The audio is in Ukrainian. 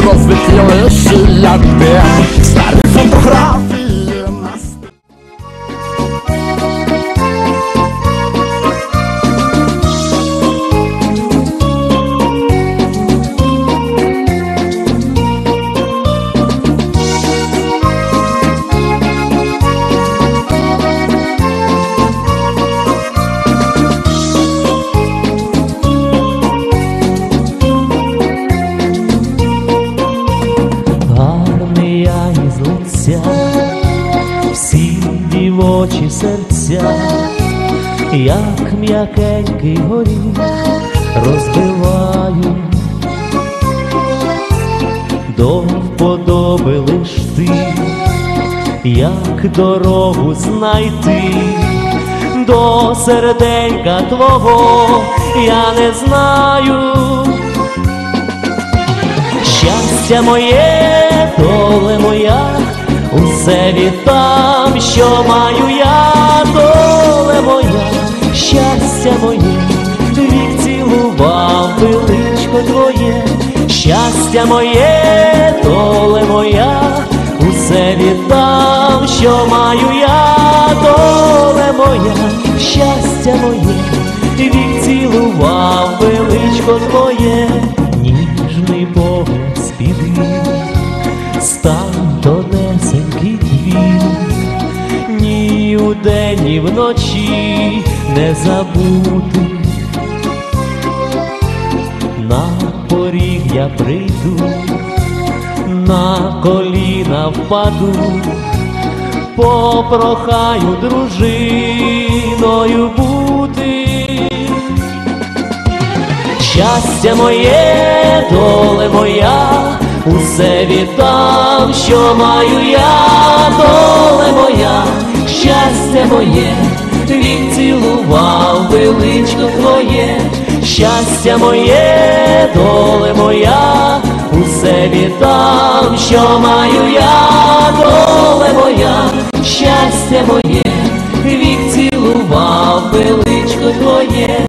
surowym ileś lat Stary fotograf я із лиця, всі дівочі серця, як м'якенький горіх розбиваю, до вподоби лиш ти, як дорогу знайти. До серденька твого я не знаю, Щастя моє, усе віддам, що маю я, доле моя, щастя моє, вік цілував величко твоє, щастя моє, доле моя, усе віддам, що маю я, доле моя, щастя моє, вік цілував величко твоє, ніжний погляд співів, стан ні удень, ні вночі не забути. На поріг я прийду, на коліна впаду, попрохаю дружиною бути. Щастя моє, доле моя, усе віддам, що маю я, доле моя, моє, він цілував величко твоє, щастя моє, доле моя, усе вітав, що маю я, доле моя, щастя моє, вік цілував величко твоє.